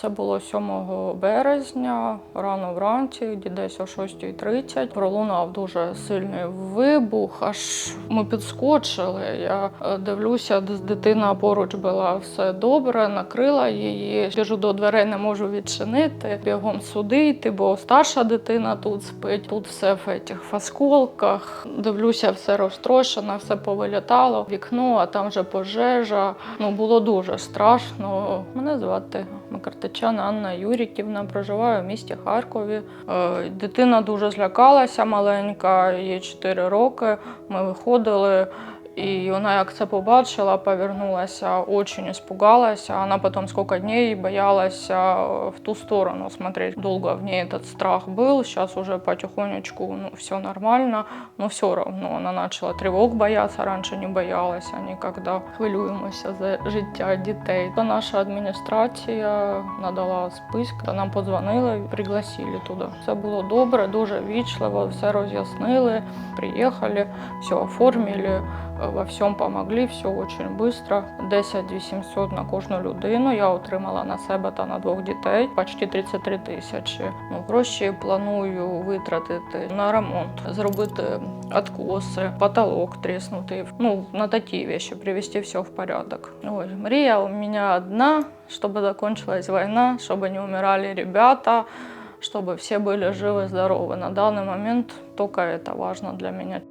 Це було 7 березня, рано вранці, десь о 6.30. Пролунав дуже сильний вибух, аж ми підскочили. Я е, дивлюся, дитина поруч була все добре, накрила її. Біжу до дверей, не можу відчинити. Бігом сюди йти, бо старша дитина тут спить. Тут все в цих осколках. Дивлюся, все розтрощено, все повилітало. Вікно, а там вже пожежа. Ну було дуже страшно. Мене звати Макартичана Анна Юріківна. Проживаю в місті Харкові. Е, Дитина дуже злякалася маленька, їй 4 роки. Ми виходили. І вона, як це побачила, повернулася, очень испугалась. Она потом сколько дней боялась в ту сторону смотреть. Долго в ней этот страх был. Сейчас уже потихонечку ну, все нормально, но все равно она начала тревог бояться. Раньше не боялась, а никогда хвилюємося за життя дітей. То наша адміністрація надала список, та нам подзвонили, пригласили туди. Все було добре, дуже вічливо, все роз'яснили, приїхали, все оформили во всьому помогли, все очень быстро. 10 800 на кожну людину. Я отримала на себе та на двох дітей почти 33 тисячі. Ну, гроші планую витратити на ремонт, зробити откоси, потолок тріснутий. Ну, на такі вещи, привести все в порядок. Ой, мрія у мене одна, щоб закончилась війна, щоб не умирали ребята, чтобы все были живы, здоровы. На данный момент только это важно для меня.